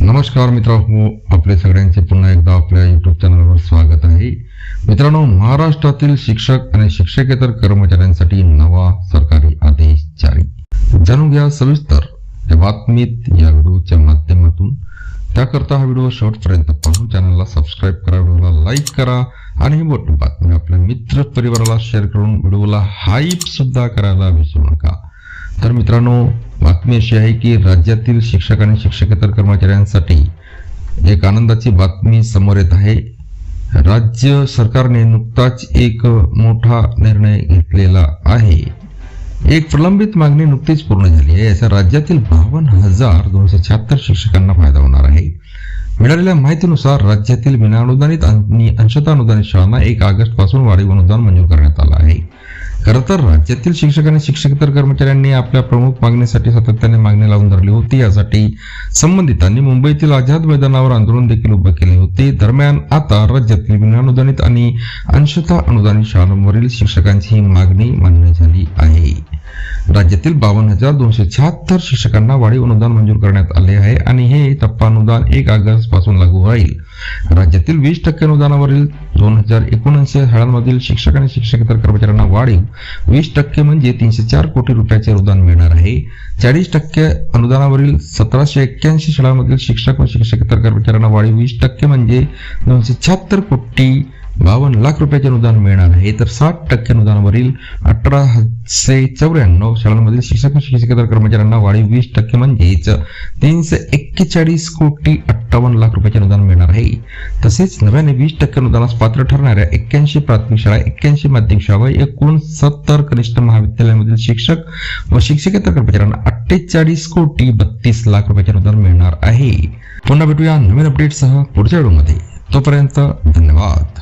नमस्कार मित्रांनो हो आपले सगळ्यांचे पुन्हा एकदा आपल्या युट्यूब चॅनलवर स्वागत आहे. मित्रांनो महाराष्ट्रातील शिक्षक आणि शिक्षकेतर कर्मचाऱ्यांसाठी नवा सरकारी आदेश जारी. जाणून घ्या सविस्तर या बातमीत या व्हिडिओच्या माध्यमातून. त्याकरता हा व्हिडिओ शेवटपर्यंत पाहून चॅनलला सबस्क्राईब करा व्हिडिओला लाईक करा आणि ही मोठी बातमी आपल्या मित्र परिवाराला शेअर करून व्हिडिओला हाईप सुद्धा करायला विसरू नका. तर मित्रांनो बातमी अशी आहे की राज्यातील शिक्षक आणि शिक्षकेतर कर्मचाऱ्यांसाठी एक आनंदाची बातमी समोर येत आहे. राज्य सरकारने नुकताच एक मोठा निर्णय घेतलेला आहे. एक प्रलंबित मागणी नुकतीच पूर्ण झाली आहे. याचा राज्यातील बावन्न हजार दोनशे शहात्तर शिक्षकांना फायदा होणार आहे. मिळालेल्या माहितीनुसार राज्यातील विनाअनुदानित आणि अंशता अनुदानित शाळांना एक ऑगस्टपासून वाढीव अनुदान मंजूर करण्यात आलं आहे. खरं तर राज्यातील शिक्षक आणि शिक्षकेतर कर्मचाऱ्यांनी आपल्या प्रमुख मागणीसाठी सातत्याने मागणी लावून धरली होती. यासाठी संबंधितांनी मुंबईतील आझाद मैदानावर आंदोलन देखील उभे केले होते. दरम्यान आता राज्यातील विनाअनुदानित आणि अंशतः अनुदानित शाळांवरील शिक्षकांची ही मागणी मान्य झाली आहे. राज्यातील बावन्न हजार दोनशे शहात्तर शिक्षकांना वाढीव अनुदान मंजूर करण्यात आले आहे आणि हे टप्पा अनुदान एक ऑगस्टपासून लागू होईल. राज्यातील वीस टक्के अनुदानावरील दोन हजार एकोणऐंशी शाळांमधील शिक्षक आणि शिक्षकेतर कर्मचाऱ्यांना वाढीव वीस टक्के म्हणजे तीनशे चार कोटी रुपयाचे अनुदान मिळणार आहे. चाळीस टक्के अनुदानावरील सतराशे एक्क्याऐंशी शाळांमधील शिक्षक व शिक्षकेतर कर्मचाऱ्यांना वाढीव वीस टक्के म्हणजे दोनशे शहात्तर कोटी बावन्न लाख रुपयाचे अनुदान मिळणार आहे. तर साठ टक्के अनुदानावरील अठराशे चौऱ्याण्णव शाळांमधील शिक्षक व शिक्षकेतर कर्मचाऱ्यांना वाढीव वीस टक्के म्हणजेच तीनशे एक्केचाळीस कोटी अठ्ठावन्न लाख रुपयाचे अनुदान मिळणार आहे. तसेच नव्याने वीस टक्के अनुदानास पात्र ठरणाऱ्या एक्क्याऐंशी प्राथमिक शाळा एक्क्याऐंशी माध्यमिक शाळा व एकूण सत्तर कनिष्ठ महाविद्यालयामधील शिक्षक व शिक्षकेतर कर्मचाऱ्यांना अठ्ठेचाळीस कोटी बत्तीस लाख रुपयाचे अनुदान मिळणार आहे. पुन्हा भेटूया नवीन अपडेटसह पुढच्या व्हिडिओमध्ये. तोपर्यंत धन्यवाद.